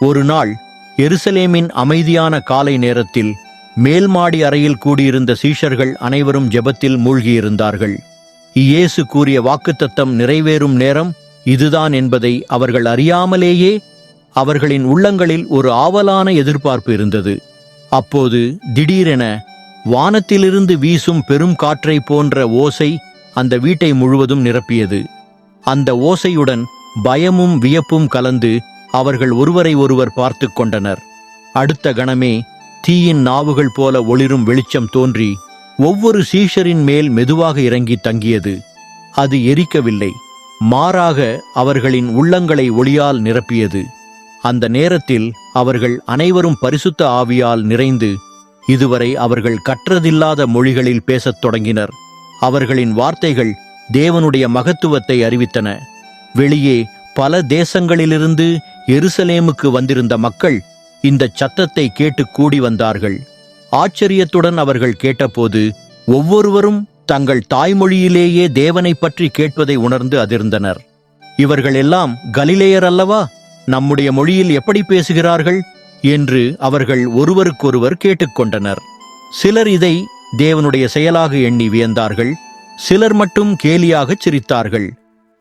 ஒரு நாள் எருசலேமின் அமைதியான காலை நேரத்தில் மேல்மாடி அறையில் கூடியிருந்த சீஷர்கள் அனைவரும் ஜெபத்தில் மூழ்கியிருந்தார்கள். இயேசு கூறிய வாக்குத்தத்தம் நிறைவேறும் நேரம் இதுதான் என்பதை அவர்கள் அறியாமலேயே அவர்களின் உள்ளங்களில் ஒரு ஆவலான எதிர்பார்ப்பு இருந்தது. அப்போது திடீரென வானத்திலிருந்து வீசும் பெரும் காற்றைப் போன்ற ஓசை அந்த வீட்டை முழுவதும் நிரப்பியது. அந்த ஓசையுடன் பயமும் வியப்பும் கலந்து அவர்கள் ஒருவரை ஒருவர் பார்த்து கொண்டனர். அடுத்த கணமே தீயின் நாவுகள் போல ஒளிரும் வெளிச்சம் தோன்றி ஒவ்வொரு சீஷரின் மேல் மெதுவாக இறங்கி தங்கியது. அது எரிக்கவில்லை. மாறாக அவர்களின் உள்ளங்களை ஒளியால் நிரப்பியது. அந்த நேரத்தில் அவர்கள் அனைவரும் பரிசுத்த ஆவியால் நிறைந்து இதுவரை அவர்கள் கற்றதில்லாத மொழிகளில் பேசத் தொடங்கினர். அவர்களின் வார்த்தைகள் தேவனுடைய மகத்துவத்தை அறிவித்தன. வெளியே பல தேசங்களிலிருந்து எருசலேமுக்கு வந்திருந்த மக்கள் இந்த சத்தத்தை கேட்டு கூடி வந்தார்கள். ஆச்சரியத்துடன் அவர்கள் கேட்டபோது ஒவ்வொருவரும் தங்கள் தாய்மொழியிலேயே தேவனை பற்றி கேட்பதை உணர்ந்து அதிர்ந்தனர். இவர்கள் எல்லாம் கலிலேயர் அல்லவா? நம்முடைய மொழியில் எப்படி பேசுகிறார்கள்? என்று அவர்கள் ஒருவருக்கொருவர் கேட்டுக்கொண்டனர். சிலர் இதை தேவனுடைய செயலாக எண்ணி வியந்தார்கள். சிலர் மட்டும் கேலியாகச் சிரித்தார்கள்.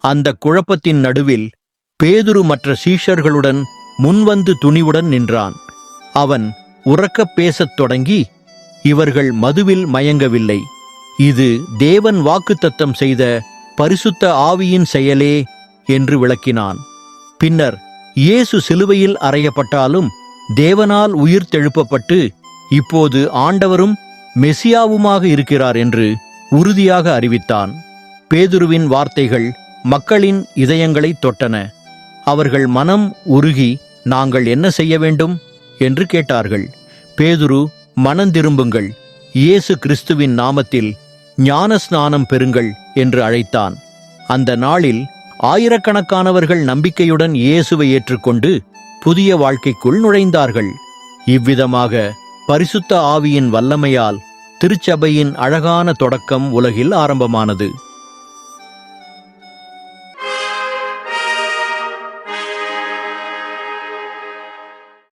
அந்த குழப்பத்தின் நடுவில் பேதுரு மற்ற சீஷர்களுடன் முன்வந்து துணிவுடன் நின்றான். அவன் உறக்கப் பேசத் தொடங்கி இவர்கள் மதுவில் மயங்கவில்லை. இது தேவன் வாக்குத்தத்தம் செய்த பரிசுத்த ஆவியின் செயலே என்று விளக்கினான். பின்னர் இயேசு சிலுவையில் அறையப்பட்டாலும் தேவனால் உயிர் தெழுப்பப்பட்டு இப்போது ஆண்டவரும் மெசியாவுமாக இருக்கிறார் என்று உறுதியாக அறிவித்தான். பேதுருவின் வார்த்தைகள் மக்களின் இதயங்களை தொட்டன. அவர்கள் மனம் உருகி நாங்கள் என்ன செய்ய வேண்டும்? என்று கேட்டார்கள். பேதுரு மனந்திரும்புங்கள் இயேசு கிறிஸ்துவின் நாமத்தில் ஞான ஸ்நானம் பெறுங்கள் என்று அழைத்தான். அந்த நாளில் ஆயிரக்கணக்கானவர்கள் நம்பிக்கையுடன் இயேசுவை ஏற்றுக்கொண்டு புதிய வாழ்க்கைக்குள் நுழைந்தார்கள். இவ்விதமாக பரிசுத்த ஆவியின் வல்லமையால் திருச்சபையின் அழகான தொடக்கம் உலகில் ஆரம்பமானது.